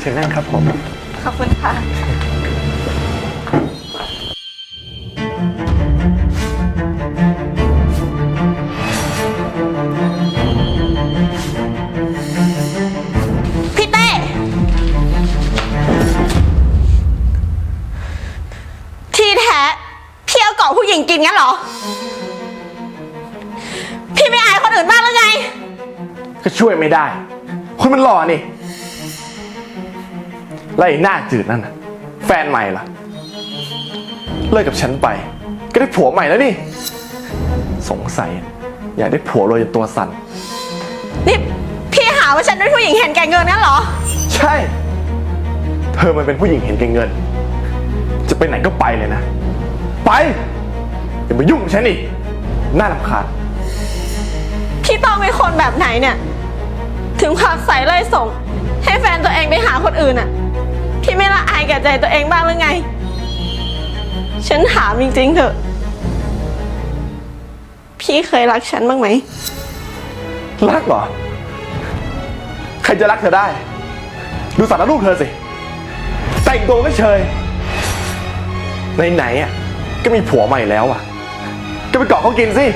เชิญนั่งครับผม ขอบคุณค่ะ พี่เต้ ที่แท้พี่เอาเกาะผู้หญิงกินงั้นเหรอ พี่ไม่อายคนอื่นบ้างหรือไง ก็ช่วยไม่ได้ คนมันหล่อนี่ แล้วไอ้หน้าจืดนั่นน่ะแฟนใหม่ล่ะ เลิกกับฉันไป ก็ได้ผัวใหม่แล้วนี่ สงสัย อยากได้ผัวรวยจนตัวสั่น นี่พี่หาว่าฉันเป็นผู้หญิงเห็นแก่เงินงั้นเหรอ ใช่ เธอมันเป็นผู้หญิงเห็นแก่เงิน จะไปไหนก็ไปเลยนะ ไปอย่ามายุ่งกับฉันอีกน่ารำคาญ พี่ต้องเป็นคนแบบไหนเนี่ย ถึงผลักใส่ไล่ส่ง ให้แฟนตัวเองไปหาคนอื่นอะ พี่ไม่ละอายแก่ใจตัวเองบ้างหรือไง ฉันถามจริงๆเถอะ พี่เคยรักฉันบ้างไหม รักเหรอ ใครจะรักเธอได้ ดูสารรูปเธอสิ แต่งตัวก็เชยไหนๆอะ ก็มีผัวใหม่แล้วอะ ก็ไปเกาะเขากินสิ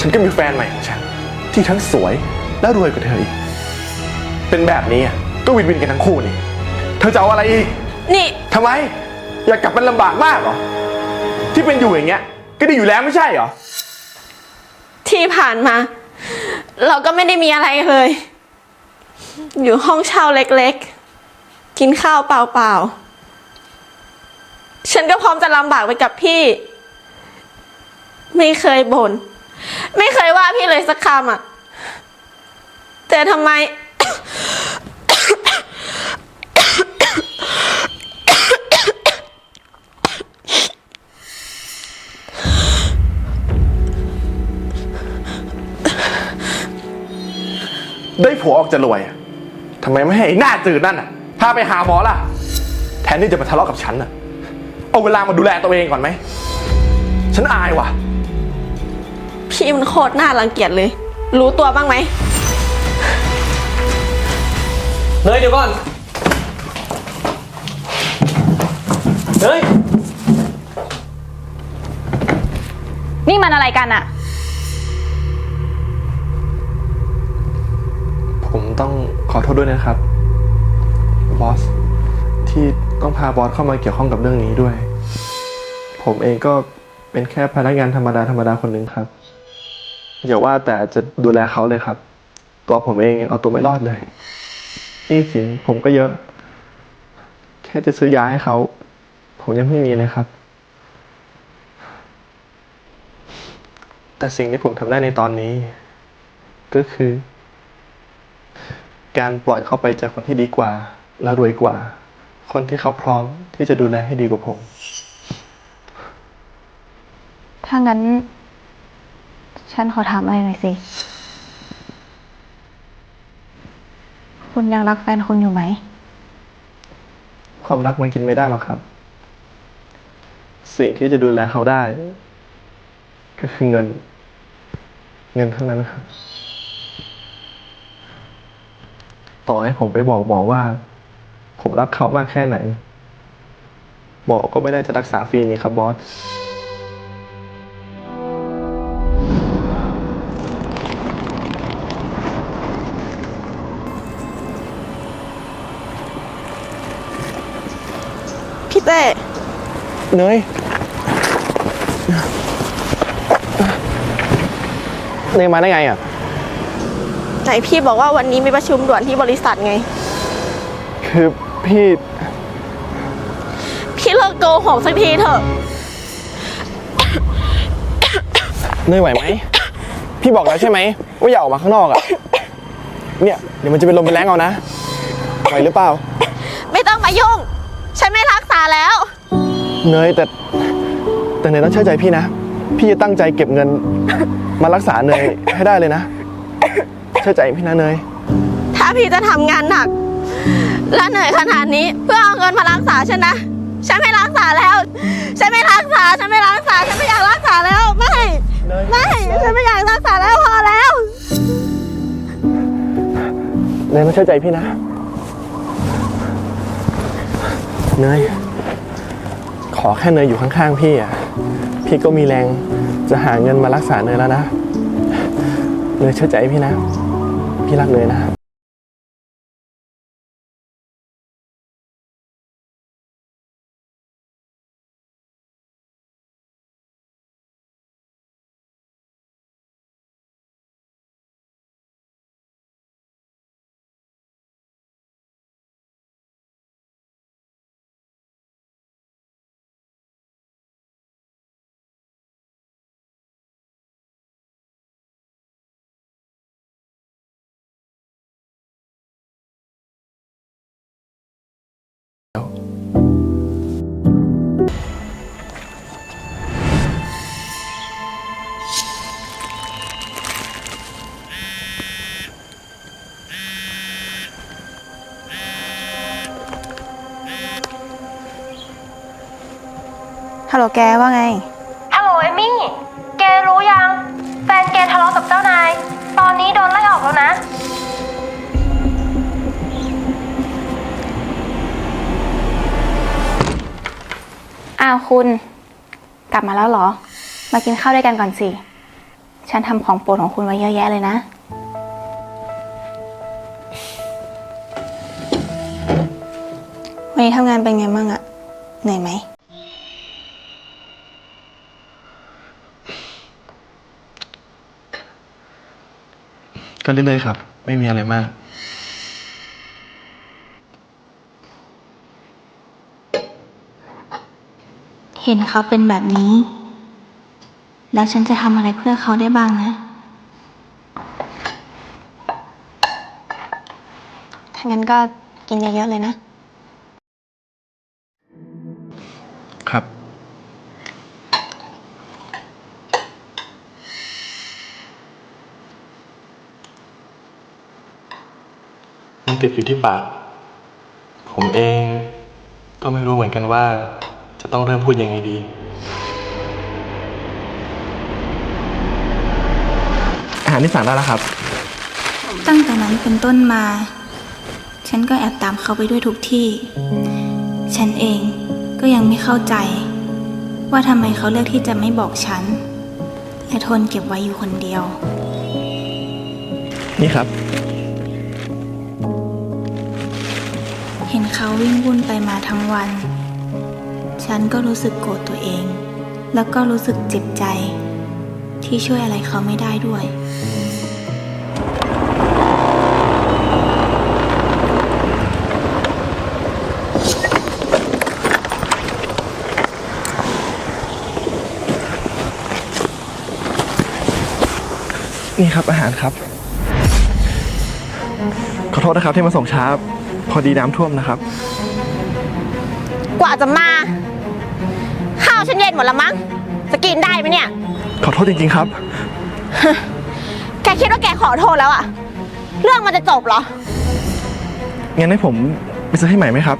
ฉันก็มีแฟนใหม่ของฉัน ที่ทั้งสวยและรวยกว่าเธออีก เป็นแบบนี้อะ ก็วินวินกันทั้งคู่นี่ เธอจะเอาอะไรอีก นี่ทำไม อยากกลับมันลำบากมากเหรอ ที่เป็นอยู่อย่างเงี้ย ก็ดีอยู่แล้วไม่ใช่เหรอ ที่ผ่านมา เราก็ไม่ได้มีอะไรเลย อยู่ห้องเช่าเล็กๆ กินข้าวเปล่าๆ ฉันก็พร้อมจะลำบากไปกับพี่ ไม่เคยบน่นไม่เคยว่าพี่เลยสักคำอะแต่ทำไม ได้ผัวออกจะรวยอะทำไมไม่ให้ไอ้หน้าจืดนั่นอะพาไปหาหมอล่ะ แทนที่จะมาทะเลาะกับฉันอะ เอาเวลามาดูแลตัวเองก่อนไหม ฉันอายว่ะ พี่มันโคตรน่ารังเกียจเลย รู้ตัวบ้างไหม เนยเดี๋ยวก่อน เนย นี่มันอะไรกันอะ ต้องขอโทษด้วยนะครับบอสที่ต้องพาบอสเข้ามาเกี่ยวข้องกับเรื่องนี้ด้วย ผมเองก็เป็นแค่พนักงานธรรมดาธรรมดาคนหนึ่งครับอย่าว่าแต่จะดูแลเขาเลยครับ ตัวผมเองเอาตัวไม่รอดเลยนี่สินผมก็เยอะ แค่จะซื้อยาให้เขา ผมยังไม่มีเลยครับ แต่สิ่งที่ผมทำได้ในตอนนี้ ก็คือ การปล่อยเขาไปจากคนที่ดีกว่า และรวยกว่า คนที่เขาพร้อมที่จะดูแลให้ดีกว่าผม ถ้างั้น ฉันขอถามอะไรหน่อยสิ คุณยังรักแฟนคุณอยู่ไหม ความรักมันกินไม่ได้หรอกครับ สิ่งที่จะดูแลเขาได้ ก็คือเงิน เงินเท่านั้นครับ ต่อให้ผมไปบอกหมอว่า ผมรักเขามากแค่ไหน หมอก็ไม่ได้จะรักษาฟรีนี่ครับบอส พี่เต้เนยเนยมาได้ไงอะ ไหนพี่บอกว่าวันนี้มีประชุมด่วนที่บริษัทไง คือพี่ พี่เลิกโกหกสักทีเถอะ เนยไหวไหม พี่บอกแล้วใช่ไหมว่าอย่าออกมาข้างนอกอะเนี่ยเดี๋ยวมันจะเป็นลมเป็นแรงเอานะไหวหรือเปล่า ไม่ต้องมายุ่ง ฉันไม่รักษาแล้ว เนยแต่แต่เนยต้องเชื่อใจพี่นะ พี่จะตั้งใจเก็บเงิน มารักษาเนยให้ได้เลยนะเชื่อใจพี่นะเนย ถ้าพี่จะทำงานหนัก และเหนื่อยขนาดนี้เพื่อเอาเงินมารักษาฉันนะ ฉันไม่รักษาแล้ว ฉันไม่รักษา ฉันไม่รักษา ฉันไม่อยากรักษาแล้ว ไม่ เนย ไม่ ฉันไม่อยากรักษาแล้วพอแล้ว เนยต้องเชื่อใจพี่นะ เนย ขอแค่เนยอยู่ข้างๆพี่อะ พี่ก็มีแรงจะหาเงินมารักษาเนยแล้วนะ เนยเชื่อใจพี่นะ พี่รักเลยนะฮับ หลแกว่าไง ฮัลโหลเอมี่ แกรู้ยัง แฟนแกทะเลาะกับเจ้านาย ตอนนี้โดนไล่ออกแล้วนะ อ้าวคุณ กลับมาแล้วเหรอ มากินข้าวด้วยกันก่อนสิ ฉันทำของโปรดของคุณไว้เยอะแยะเลยนะ วันนี้ทำงานเป็นไงบ้างอะเหนื่อยไหม ก็เรื่อยๆครับ ไม่มีอะไรมาก เห็นเขาเป็นแบบนี้ แล้วฉันจะทำอะไรเพื่อเขาได้บ้างนะถ้างั้นก็กินเยอะๆเลยนะ ติดอยู่ที่ปาก ผมเองก็ไม่รู้เหมือนกันว่า จะต้องเริ่มพูดยังไงดี อาหารที่สั่งได้แล้วครับ ตั้งแต่นั้นเป็นต้นมา ฉันก็แอบตามเขาไปด้วยทุกที่ ฉันเองก็ยังไม่เข้าใจ ว่าทำไมเขาเลือกที่จะไม่บอกฉัน และทนเก็บไว้อยู่คนเดียว นี่ครับ ห็นเขาวิ่งวุ่นไปมาทั้งวัน ฉันก็รู้สึกโกรธตัวเอง แล้วก็รู้สึกเจ็บใจ ที่ช่วยอะไรเขาไม่ได้ด้วยนี่ครับอาหารครับ ขอโทษนะครับที่มาส่งช้า พอดีน้ำท่วมนะครับ กว่าจะมา ข้าวฉันเย็นหมดแล้วมั้ง จะกินได้ไหมเนี่ย ขอโทษจริง ๆ ครับ แกคิดว่าแกขอโทษแล้วอะเรื่องมันจะจบเหรอ งั้นให้ผมไปซื้อให้ใหม่ไหมครับ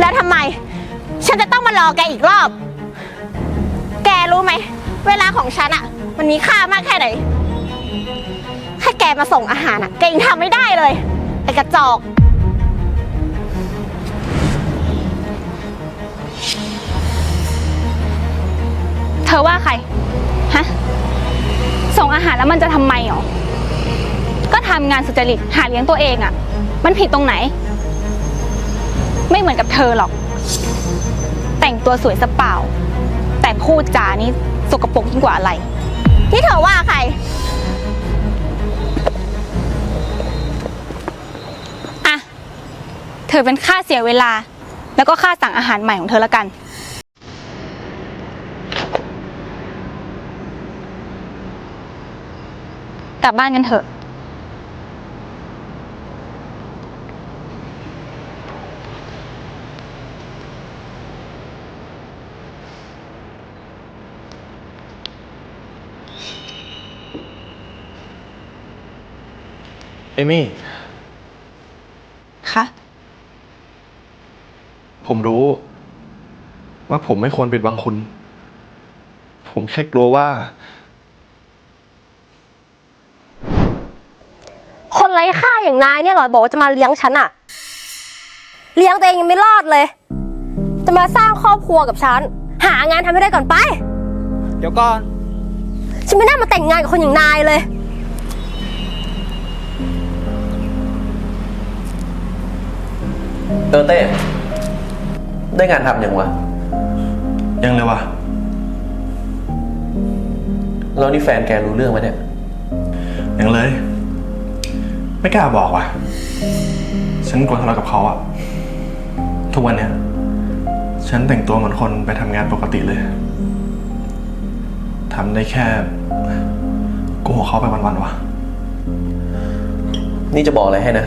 แล้วทำไม ฉันจะต้องมารอแกอีกรอบ แกรู้ไหม เวลาของฉันอะมันมีค่ามากแค่ไหนถ้าแกมาส่งอาหารอะแกยังทำไม่ได้เลยไอ้กระจอก เธอว่าใคร ฮะ ส่งอาหารแล้วมันจะทำไมหรอ ก็ทำงานสุจริตหาเลี้ยงตัวเองอะ่ะ มันผิดตรงไหน ไม่เหมือนกับเธอหรอก แต่งตัวสวยสะเปล่า แต่พูดจานี่สกปรกยิ่งกว่าอะไร นี่เธอว่าใคร อะ เธอเป็นค่าเสียเวลา แล้วก็ค่าสั่งอาหารใหม่ของเธอละกัน กลับบ้านกันเถอะ เอมี่ คะ ผมรู้ ว่าผมไม่ควรปิดบังคุณ ผมแค่กลัวว่า คนไร้ค่า อย่างนายเนี่ยเหรอบอกว่าจะมาเลี้ยงฉันอะเลี้ยงตัวเองยังไม่รอดเลย จะมาสร้างครอบครัวกับฉัน หางานทำให้ได้ก่อนไป เดี๋ยวก่อน ฉันไม่น่ามาแต่งงานกับคนอย่างนายเลยเออเต้ได้งานทำยังวะ ยังเลยวะแล้วนี่แฟนแกรู้เรื่องไหมเนี่ย ยังเลย ไม่กล้าบอกว่ะ ฉันกลัวทะเลาะกับเขาอะทุกวันเนี้ยฉันแต่งตัวเหมือนคนไปทำงานปกติเลย ทำได้แค่โกหกเขาไปวันๆวะนี่จะบอกอะไรให้นะ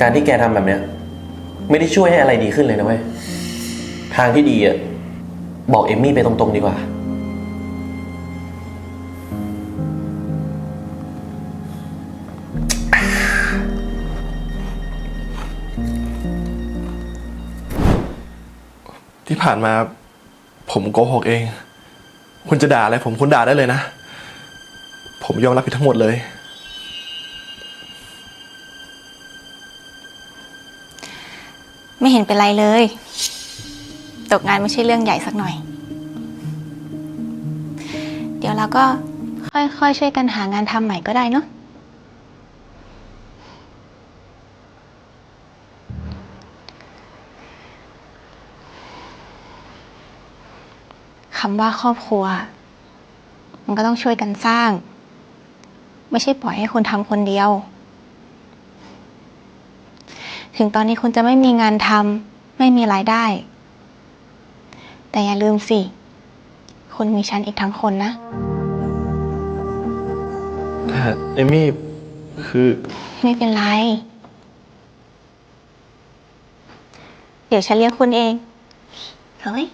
การที่แกทำแบบเนี้ย ไม่ได้ช่วยให้อะไรดีขึ้นเลยนะเว้ย ทางที่ดีอะบอกเอมมี่ไปตรงๆดีกว่า ผ่านมา ผมโกหกเอง คุณจะด่าอะไรผมคุณด่าได้เลยนะ ผมยอมรับผิดทั้งหมดเลย ไม่เห็นเป็นไรเลย ตกงานไม่ใช่เรื่องใหญ่สักหน่อย เดี๋ยวเราก็ค่อยๆช่วยกันหางานทำใหม่ก็ได้เนาะ คำว่าครอบครัว มันก็ต้องช่วยกันสร้าง ไม่ใช่ปล่อยให้คนทำคนเดียว ถึงตอนนี้คุณจะไม่มีงานทำไม่มีรายได้ แต่อย่าลืมสิ คุณมีฉันอีกทั้งคนนะแต่เอมี่คือ ไม่เป็นไร เดี๋ยวฉันเลี้ยงคุณเอง เฮ้ย